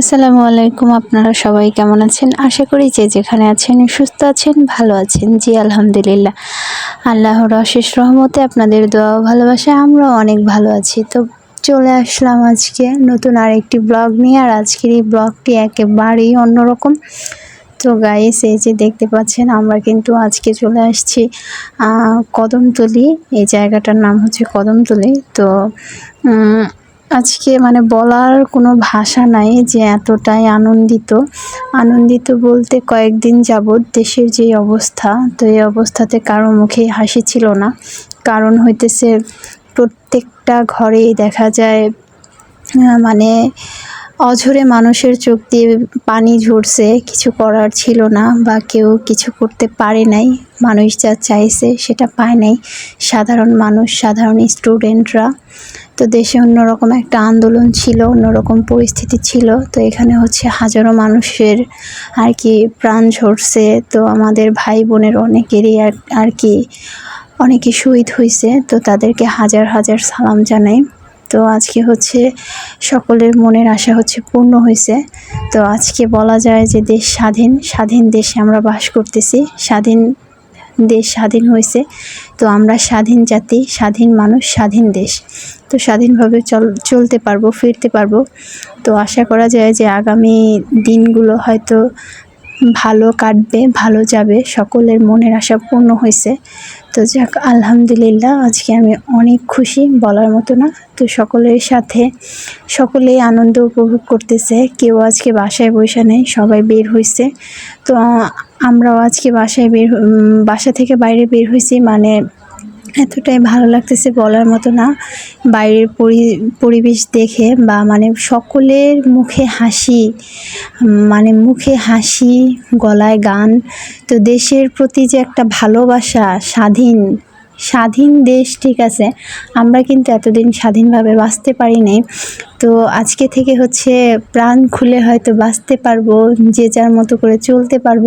আসসালামু আলাইকুম, আপনারা সবাই কেমন আছেন? আশা করি যে যেখানে আছেন সুস্থ আছেন, ভালো আছেন। জি, আলহামদুলিল্লাহ। আল্লাহর অশেষ রহমতে আপনাদের দোয়া ও ভালোবাসায় আমরাও অনেক ভালো আছি। তো চলে আসলাম আজকে নতুন আরেকটি ব্লগ নিয়ে, আর আজকের এই ব্লগটি একেবারেই অন্যরকম। তো গাইস এই যে দেখতে পাচ্ছেন, আমরা কিন্তু আজকে চলে আসছি কদমতলি। এই জায়গাটার নাম হচ্ছে কদমতলি। তো আজকে মানে বলার কোনো ভাষা নাই যে এতটাই আনন্দিত। আনন্দিত বলতে কয়েকদিন যাবৎ দেশের যে অবস্থা, তো এই অবস্থাতে কারও মুখে হাসি ছিল না। কারণ হইতেছে প্রত্যেকটা ঘরেই দেখা যায় মানে অঝরে মানুষের চোখ দিয়ে পানি ঝরছে, কিছু করার ছিল না বা কেউ কিছু করতে পারে নাই। মানুষ যা চাইছে সেটা পায় নাই। সাধারণ মানুষ, সাধারণ স্টুডেন্টরা। তো দেশে অন্যরকম একটা আন্দোলন ছিল, অন্যরকম পরিস্থিতি ছিল। তো এখানে হচ্ছে হাজারো মানুষের আর কি প্রাণ ঝরছে। তো আমাদের ভাই বোনের অনেকেরই আর কি অনেকে শহীদ হয়েছে তো তাদেরকে হাজার হাজার সালাম জানাই। তো আজকে হচ্ছে সকলের মনের আশা হচ্ছে পূর্ণ হয়েছে। তো আজকে বলা যায় যে দেশ স্বাধীন স্বাধীন দেশে আমরা বাস করতেছি, স্বাধীন দেশ স্বাধীন হয়েছে। তো আমরা স্বাধীন জাতি, স্বাধীন মানুষ, স্বাধীন দেশ। তো স্বাধীনভাবে চল, চলতে পারব, ফিরতে পারব। তো আশা করা যায় যে আগামী দিনগুলো হয়তো ভালো কাটবে, ভালো যাবে, সকলের মনের আশা পূর্ণ হয়েছে। তো যাক, আলহামদুলিল্লাহ, আজকে আমি অনেক খুশি, বলার মতো না। তো সকলের সাথে সকলেই আনন্দ উপভোগ করতেছে। কেউ আজকে বাসায় বসে নেই, সবাই বের হয়েছে তো আমরাও আজকে বাসায় বের বাসা থেকে বাইরে বের হয়েছি মানে এতটাই ভালো লাগতেছে বলার মতো না। বাইরের পরি, পরিবেশ দেখে বা মানে সকলের মুখে হাসি মানে মুখে হাসি, গলায় গান। তো দেশের প্রতি যে একটা ভালোবাসা স্বাধীন স্বাধীন দেশ, ঠিক আছে? আমরা কিন্তু এতদিন স্বাধীনভাবে বাঁচতে পারি নাই। তো আজকে থেকে হচ্ছে প্রাণ খুলে হয়তো বাঁচতে পারব, যে যার মতো করে চলতে পারব।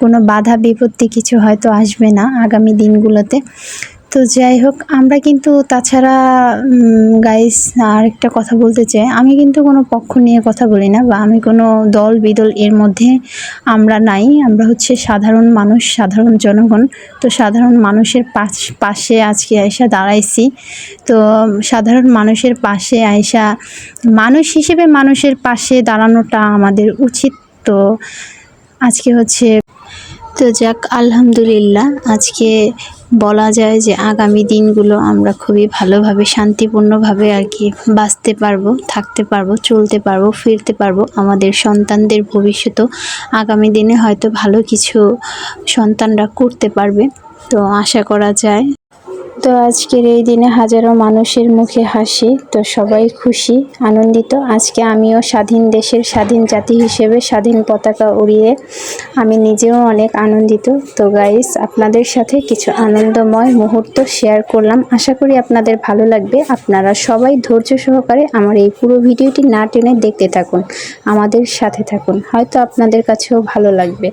কোনো বাধা বিপত্তি কিছু হয়তো আসবে না আগামী দিনগুলোতে। তো যাই হোক, আমরা কিন্তু তাছাড়া গাইস আরেকটা কথা বলতে চাই। আমি কিন্তু কোনো পক্ষ নিয়ে কথা বলি না, বা আমি কোনো দল, বিদল এর মধ্যে আমরা নাই। আমরা হচ্ছে সাধারণ মানুষ, সাধারণ জনগণ। তো সাধারণ মানুষের পাশ- পাশে আজকে আয়সা দাঁড়াইছি। তো সাধারণ মানুষের পাশে আয়সা মানুষ হিসেবে মানুষের পাশে দাঁড়ানোটা আমাদের উচিত। তো আজকে হচ্ছে, তো যাক, আলহামদুলিল্লাহ, আজকে বলা যায় যে আগামী দিনগুলো আমরা খুবই ভালোভাবে, শান্তিপূর্ণভাবে আর কি বাঁচতে পারব, থাকতে পারব, চলতে পারব, ফিরতে পারব আমাদের সন্তানদের ভবিষ্যতেও আগামী দিনে হয়তো ভালো কিছু সন্তানরা করতে পারবে। তো আশা করা যায় তো আজকের এই দিনে হাজারো মানুষের মুখে হাসি, তো সবাই খুশি, আনন্দিত। আজকে আমিও স্বাধীন দেশের স্বাধীন জাতি হিসেবে স্বাধীন পতাকা উড়িয়ে আমি নিজেও অনেক আনন্দিত। তো গাইস আপনাদের সাথে কিছু আনন্দময় মুহূর্ত শেয়ার করলাম। আশা করি আপনাদের ভালো লাগবে। আপনারা সবাই ধৈর্য সহকারে আমার এই পুরো ভিডিওটি না টেনে দেখতে থাকুন। আমাদের সাথে থাকুন। হয়তো আপনাদের কাছেও ভালো লাগবে।